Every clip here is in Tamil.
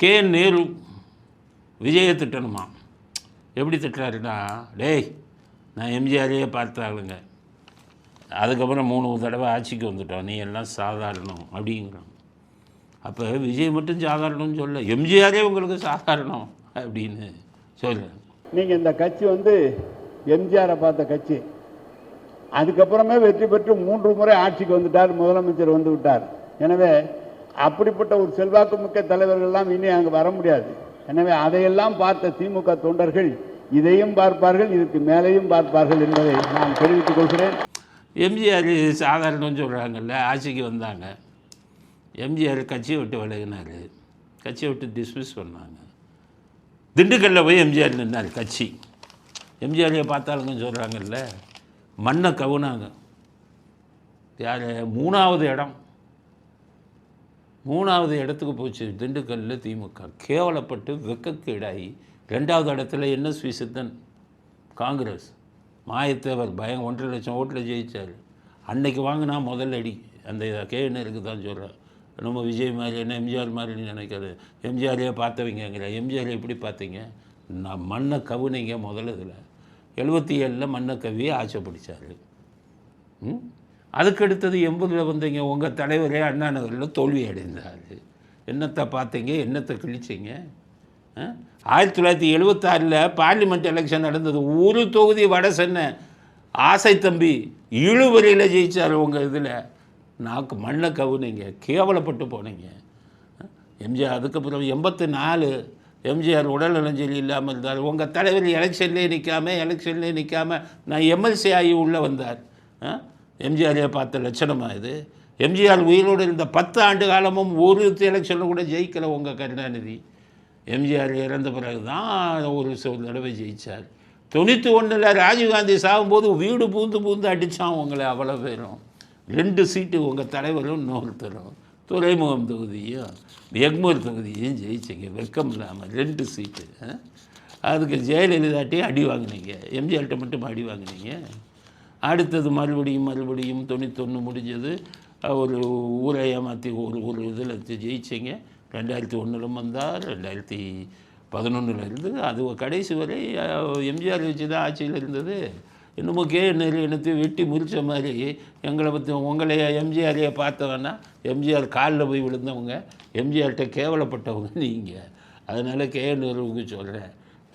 கே நேரு விஜயை திட்டணுமா? எப்படி திட்டுறாருன்னா டேய் நான் எம்ஜிஆரையே பார்த்தாளுங்க. அதுக்கப்புறம் மூணு தடவை ஆட்சிக்கு வந்துட்டோம். நீ எல்லாம் சாதாரணம் அப்படிங்கிறான். அப்போ விஜய் மட்டும் சாதாரணம்னு சொல்ல எம்ஜிஆரே உங்களுக்கு சாதாரணம் அப்படின்னு சொல்கிறேன் நீங்கள் இந்த கட்சி வந்து எம்ஜிஆரை பார்த்த கட்சி. அதுக்கப்புறமே வெற்றி பெற்று மூன்று முறை ஆட்சிக்கு வந்துட்டார் முதலமைச்சர் வந்து விட்டார். எனவே அப்படிப்பட்ட ஒரு செல்வாக்கு மிக்க தலைவர்கள்லாம் இனி அங்கே வர முடியாது. எனவே அதையெல்லாம் பார்த்த திமுக தொண்டர்கள் இதையும் பார்ப்பார்கள் இதுக்கு மேலேயும் பார்ப்பார்கள் என்பதை நான் தெரிவித்துக் கொள்கிறேன். எம்ஜிஆர் சாதாரணம்னு சொல்கிறாங்கல்ல ஆட்சிக்கு வந்தாங்க. எம்ஜிஆர் கட்சியை விட்டு விலகினார். கட்சியை விட்டு டிஸ்மிஸ் பண்ணாங்க. திண்டுக்கல்லில் போய் எம்ஜிஆர் நின்றார் கட்சி. எம்ஜிஆரையை பார்த்தாலுங்கன்னு சொல்கிறாங்கல்ல மண்ணை கவுனாங்க. யார்? மூணாவது இடம். மூணாவது இடத்துக்கு போச்சு திண்டுக்கல்லில் திமுக. கேவலப்பட்டு வெக்கக்கீடாகி ரெண்டாவது இடத்துல என்ன சித்தன் காங்கிரஸ். மாயத்தேவர் பயம் ஒன்றரை லட்சம் ஓட்டில் ஜெயிச்சார். அன்னைக்கு வாங்கினா முதல் அடி. அந்த கேஎன்ஆருக்கு தான் சொல்கிறேன் நம்ம விஜய் மாதிரி என்ன எம்ஜிஆர் மாதிரி நினைக்கிறது எம்ஜிஆரையே பார்த்தவங்கிற எம்ஜிஆர் எப்படி பார்த்தீங்க? நான் மண்ணை கவுனிங்க முதல்ல இதில். எழுபத்தி ஏழில் மண்ணை கவியை ஆசைப்பிடிச்சார் பிடிச்சாரு. ம்? அதுக்கு அடுத்தது எண்பதில் வந்தீங்க உங்கள் தலைவரே அண்ணா நகரில் தோல்வி அடைந்தார். என்னத்தை பார்த்தீங்க? என்னத்தை கிழிச்சிங்க? ஆ? ஆயிரத்தி தொள்ளாயிரத்தி எழுபத்தாறில் பார்லிமெண்ட் எலெக்ஷன் நடந்தது. ஒரு தொகுதி வட சென்னை. ஆசை தம்பி இழுவரையில் ஜெயித்தார் உங்கள் இதில். நாக்கு மண்ணை கவுனீங்க. கேவலப்பட்டு போனீங்க. எம்ஜிஆர் அதுக்கப்புறம் எண்பத்தி நாலு எம்ஜிஆர் உடல் சரி இல்லாமல் இருந்தார். உங்கள் தலைவர் எலெக்ஷன்லேயே நிற்காம எலெக்ஷன்லேயே நிற்காம நான் எம்எல்சி ஆகி உள்ளே வந்தார். ஆ? எம்ஜிஆரையே பார்த்த லட்சணமா இது? எம்ஜிஆர் உயிரோடு இருந்த பத்து ஆண்டு காலமும் ஒரு எலெக்ஷனில் கூட ஜெயிக்கலை உங்கள் கருணாநிதி. எம்ஜிஆர் இறந்த பிறகு தான் ஒரு சில தடவை ஜெயித்தார் தொண்ணூற்றி ஒன்றில் ராஜீவ்காந்தி சாகும்போது வீடு பூந்து பூந்து அடித்தான் உங்களை அவ்வளோ பேரும். ரெண்டு சீட்டு உங்கள் தலைவரும் இன்னொருத்தரும். துறைமுகம் தொகுதியும் எக்மூர் தொகுதியும் ஜெயிச்சிங்க. வெக்கம் இல்லாமல் ரெண்டு சீட்டு ஆ? அதுக்கு ஜெயலலிதாட்டையும் அடி வாங்கினீங்க. எம்ஜிஆர்கிட்ட மட்டும் அடி வாங்குனீங்க. அடுத்தது மறுபடியும் மறுபடியும் தொண்ணூத்தொன்று முடிஞ்சது. ஒரு ஊரை ஏமாற்றி ஒரு ஒரு இதில் ஜெயிச்சிங்க. ரெண்டாயிரத்தி ஒன்றிலும் வந்தார் ரெண்டாயிரத்தி பதினொன்றில் இருந்து அது கடைசி வரை எம்ஜிஆர் வச்சு தான் ஆட்சியில் இருந்தது. இன்னமும் கே நிறுவனத்தையும் வெட்டி முறித்த மாதிரி. எங்களை பற்றி உங்களை எம்ஜிஆரையே பார்த்தவன்னா எம்ஜிஆர் காலில் போய் விழுந்தவங்க எம்ஜிஆர்கிட்ட கேவலப்பட்டவங்க நீங்கள் அதனால் கே நேருவுக்கு சொல்கிறேன்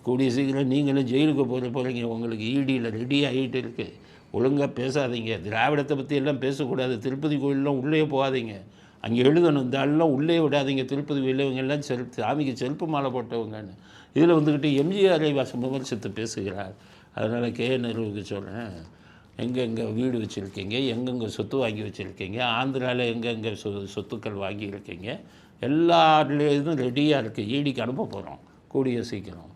கூடிய சீக்கிரம் நீங்களும் ஜெயிலுக்கு போகிற போகிறீங்க உங்களுக்கு ஈடியில் ரெடி ஆகிட்டு இருக்குது ஒழுங்காக பேசாதீங்க. திராவிடத்தை பற்றி எல்லாம் பேசக்கூடாது. திருப்பதி கோயிலெலாம் உள்ளே போகாதீங்க. அங்கே எழுதணும். இந்த உள்ளே விடாதீங்க. திருப்பதி கோயிலில் இவங்க செருப்பு சாமிக்கு செருப்பு மாலை போட்டவங்கன்னு. இதில் வந்துக்கிட்டு எம்ஜிஆரை வசம் விமர்சித்து பேசுகிறார். அதனால் கே. நேருவுக்கு சொல்கிறேன் எங்கெங்கே வீடு வச்சுருக்கீங்க? எங்கெங்கே சொத்து வாங்கி வச்சுருக்கீங்க? ஆந்திராவில் எங்கெங்கே சொ சொத்துக்கள் வாங்கியிருக்கீங்க எல்லா இதுவும் ரெடியாக இருக்குது ஈடிக்கு அனுப்ப போகிறோம் கூடிய சீக்கிரம்.